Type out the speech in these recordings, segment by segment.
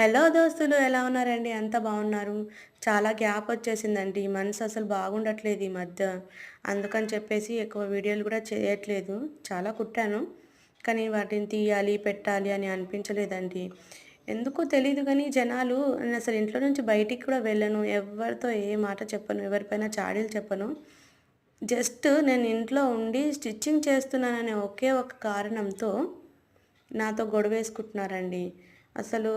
Hello దోస్తులు ఎలా ఉన్నారండి? అంత బాగున్నారు. చాలా గ్యాప్ వచ్చేసిందండి. మనసు అసలు బాగుండట్లేదు ఈ మధ్య. అందుకని చెప్పేసి ఎక్కువ వీడియోలు కూడా చేయట్లేదు. చాలా కుట్టాను. కానీ వాటిని తీయాలి పెట్టాలి అని అనిపించలేదండి. ఎందుకో తెలియదు కానీ జనాలు నేను అసలు ఇంట్లో నుంచి బయటికి కూడా వెళ్ళను. ఎవరితో ఏ మాట చెప్పను. ఎవరిపైన చాడీలు చెప్పను. జస్ట్ నేను ఇంట్లో ఉండి స్టిచ్చింగ్ చేస్తున్నాననే ఒకే ఒక కారణంతో నాతో గొడవ వేసుకుంటున్నారండి. అసలు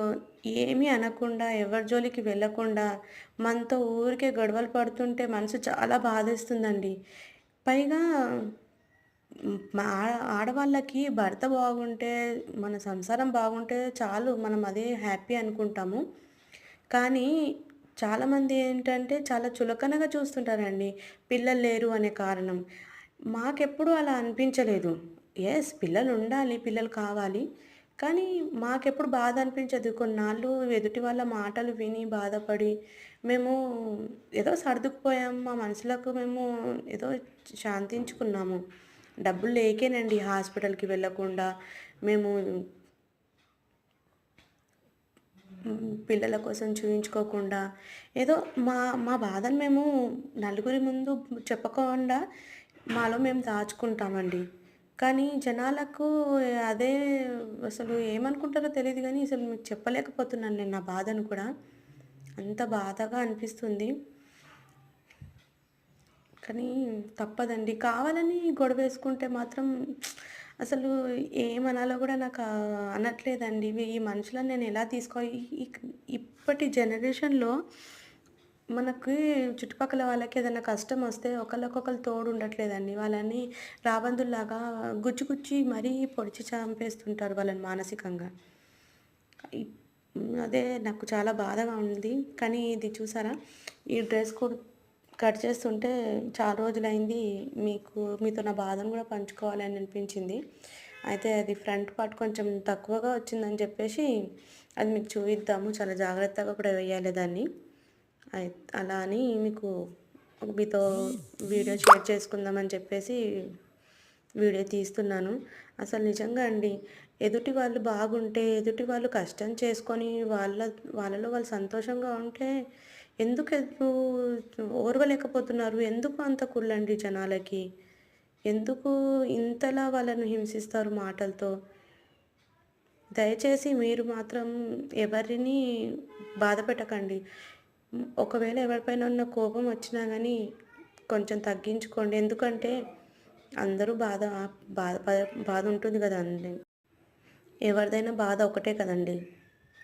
ఏమీ అనకుండా ఎవరి జోలికి వెళ్ళకుండా మనతో ఊరికే గొడవలు పడుతుంటే మనసు చాలా బాధేస్తుందండి. పైగా మా ఆడవాళ్ళకి భర్త బాగుంటే మన సంసారం బాగుంటే చాలు మనం అదే హ్యాపీ అనుకుంటాము. కానీ చాలామంది ఏంటంటే చాలా చులకనగా చూస్తుంటారండి. పిల్లలు లేరు అనే కారణం. మాకెప్పుడు అలా అనిపించలేదు. ఎస్ పిల్లలు ఉండాలి పిల్లలు కావాలి. కానీ మాకెప్పుడు బాధ అనిపించదు కొన్నాళ్ళు ఎదుటి వాళ్ళ మాటలు విని బాధపడి మేము ఏదో సర్దుకుపోయాం. మా మనసులకు మేము ఏదో శాంతించుకున్నాము. డబ్బులు లేకేనండి హాస్పిటల్కి వెళ్ళకుండా. మేము పిల్లల కోసం చూయించుకోకుండా. ఏదో మా మా బాధను మేము నలుగురి ముందు చెప్పకుండా మాలో మేము దాచుకుంటామండి. కానీ జనాలకు అదే అసలు ఏమనుకుంటారో తెలియదు కానీ అసలు మీకు చెప్పలేకపోతున్నాను నేను నా బాధను కూడా. అంత బాధగా అనిపిస్తుంది. కానీ తప్పదండి. కావాలని గొడవ వేసుకుంటే మాత్రం అసలు ఏమనాలో కూడా నాకు అనట్లేదండి. ఈ మనుషులను నేను ఎలా తీసుకోవాలి? ఇప్పటి జనరేషన్లో మనకి చుట్టుపక్కల వాళ్ళకి ఏదైనా కష్టం వస్తే ఒకళ్ళకొకరు తోడు ఉండట్లేదండి. వాళ్ళని రాబందుల్లాగా గుచ్చి గుచ్చి మరీ పొడిచి చంపేస్తుంటారు వాళ్ళని మానసికంగా. అదే నాకు చాలా బాధగా ఉంది. కానీ ఇది చూసారా? ఈ డ్రెస్ కూడా కట్ చేస్తుంటే చాలా రోజులైంది మీకు మీతో నా బాధను కూడా పంచుకోవాలని అనిపించింది. అయితే అది ఫ్రంట్ పార్ట్ కొంచెం తక్కువగా వచ్చిందని చెప్పేసి అది మీకు చూపిద్దాము. చాలా జాగ్రత్తగా కూడా వేయాలి దాన్ని. అలా అని మీకు మీతో వీడియో షేర్ చేసుకుందామని చెప్పేసి వీడియో తీస్తున్నాను. అసలు నిజంగా అండి ఎదుటి వాళ్ళు బాగుంటే ఎదుటి వాళ్ళు కష్టం చేసుకొని వాళ్ళ వాళ్ళలో వాళ్ళు సంతోషంగా ఉంటే ఎందుకు ఓర్వలేకపోతున్నారు? ఎందుకు అంత కుళ్ళండి జనాలకి? ఎందుకు ఇంతలా వాళ్ళను హింసిస్తారు మాటలతో? దయచేసి మీరు మాత్రం ఎవరిని బాధ పెట్టకండి. ఒకవేళ ఎవరిపైన ఉన్న కోపం వచ్చినా కానీ కొంచెం తగ్గించుకోండి. ఎందుకంటే అందరూ బాధ బాధ బాధ ఉంటుంది కదండి. ఎవరిదైనా బాధ ఒకటే కదండి.